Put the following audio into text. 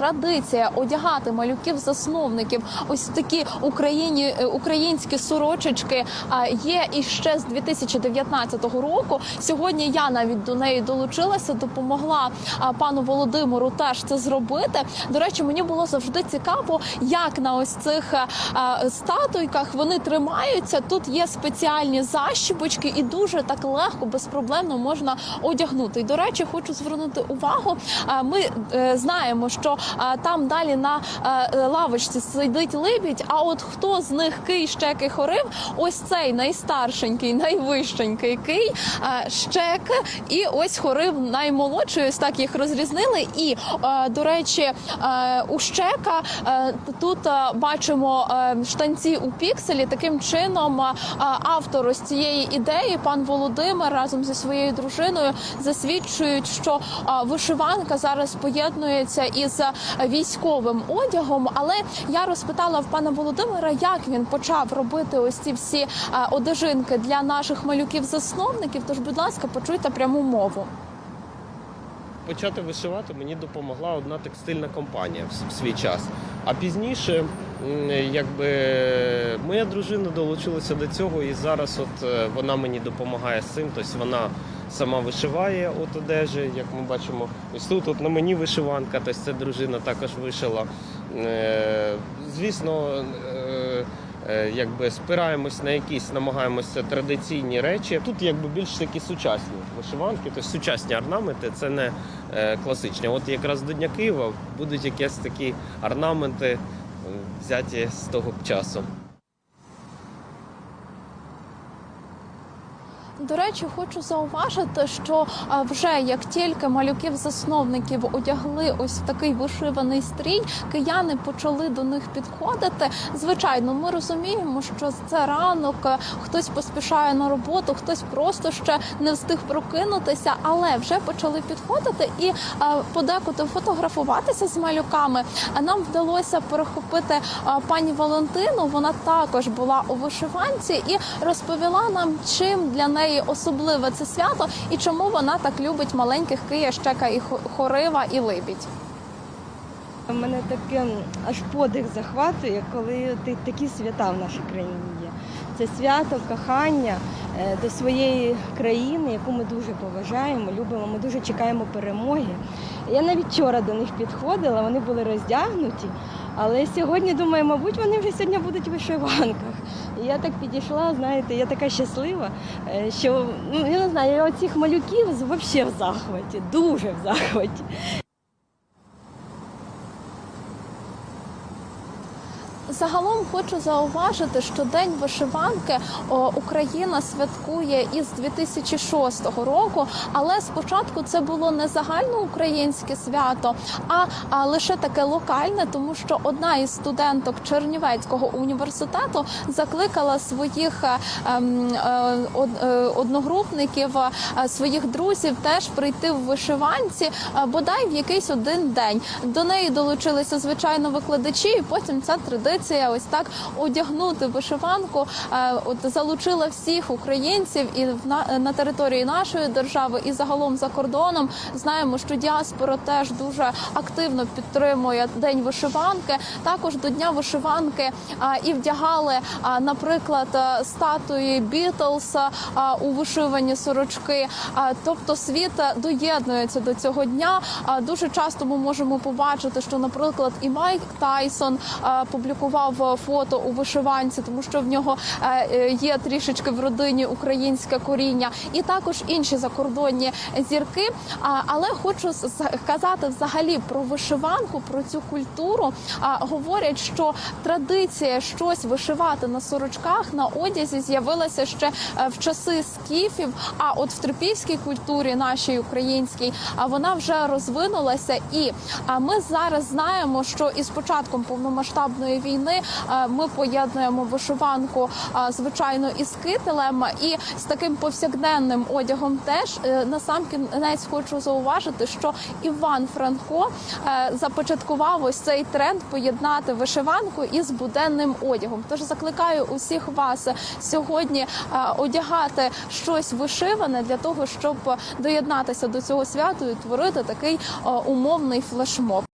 Традиція одягати малюків-засновників, ось такі Україні е, українські сорочечки а, є і ще з 2019 року. Сьогодні я навіть до неї долучилася, допомогла пану Володимиру теж це зробити. До речі, мені було завжди цікаво, як на ось цих е, статуйках вони тримаються. Тут є спеціальні защіпочки, і дуже так легко, безпроблемно можна одягнути. І до речі, хочу звернути увагу. Ми е, знаємо, що там далі на е, лавочці сидить либідь. А от хто з них кий щеки хорив? Ось цей найстаршенький, найвищенький кий е, щеки, і ось хорив наймолодший. Ось так їх розрізнили. І е, до речі, е, у щека е, тут е, бачимо е, штанці у пікселі. Таким чином, е, автор ось цієї ідеї, пан Володимир, разом зі своєю дружиною засвідчують, що е, вишиванка зараз поєднується із військовим одягом. Але я розпитала в пана Володимира, як він почав робити ось ці всі е, одежинки для наших малюків-засновників. Тож, будь ласка, почуйте пряму мову. Почати вишивати мені допомогла одна текстильна компанія в свій час. А пізніше, якби моя дружина долучилася до цього, і зараз от е, вона мені допомагає з цим. Тобто вона сама вишиває от одежі, як ми бачимо, ось тут от на мені вишиванка, тобто це дружина також вишила. Е, Звісно, якби спираємось на якісь, намагаємося традиційні речі. Тут якби більш такі сучасні вишиванки, тобто сучасні орнаменти, це не е, класичні. От якраз до Дня Києва будуть якісь такі орнаменти е, взяті з того часу. До речі, хочу зауважити, що вже як тільки малюків-засновників одягли ось такий вишиваний стрій, кияни почали до них підходити. Звичайно, ми розуміємо, що це ранок, хтось поспішає на роботу, хтось просто ще не встиг прокинутися, але вже почали підходити і подекуди фотографуватися з малюками. А нам вдалося перехопити пані Валентину. Вона також була у вишиванці і розповіла нам, чим для неї особливе це свято і чому вона так любить маленьких Кия, Щека і Хорива і Либідь. Мене таке аж подих захватує, коли такі свята в нашій країні є. Це свято кохання е, до своєї країни, яку ми дуже поважаємо, любимо. Ми дуже чекаємо перемоги. Я навіть вчора до них підходила, вони були роздягнуті. Але сьогодні думаю, мабуть, вони вже сьогодні будуть в вишиванках. І я так підійшла, знаєте, я така щаслива, е, що ну я не знаю, я оцих малюків взагалі в захваті, дуже в захваті. Загалом хочу зауважити, що День вишиванки Україна святкує із 2006 року, але спочатку це було не загальноукраїнське свято, а, лише таке локальне, тому що одна із студенток Чернівецького університету закликала своїх е, ем, е, е, одногрупників, своїх друзів теж прийти в вишиванці, бодай в якийсь один день. До неї долучилися звичайно викладачі, і потім ця традиція ось так одягнути вишиванку. е, От залучила всіх українців і на, на території нашої держави, і загалом за кордоном. Знаємо, що діаспора теж дуже активно підтримує день вишиванки. Також до дня вишиванки а, і вдягали, а, наприклад, е, статуї Бітлз а, у вишивані сорочки. А, Тобто світ е, доєднується до цього дня. А, Дуже часто ми можемо побачити, що, наприклад, і Майк Тайсон е, публікував е, фото у вишиванці, тому що в нього е, е, є трішечки в родині українське коріння, і також інші закордонні зірки. Але хочу сказати взагалі про вишиванку, про цю культуру. Говорять, що традиція щось вишивати на сорочках на одязі з'явилася ще в часи скіфів. А от в трипільській культурі, нашій українській, вона вже розвинулася. І ми зараз знаємо, що із початком повномасштабної війни е, ми поєднуємо вишиванку, звичайно, із кителем і з таким повсякденним одягом. Теж Е, на сам кінець хочу зауважити, що Іван Франко е, започаткував ось цей тренд поєднати вишиванку із буденним одягом. Тож закликаю усіх вас сьогодні е, одягати щось вишиване для того, щоб доєднатися до цього святу і творити такий е, умовний флешмоб.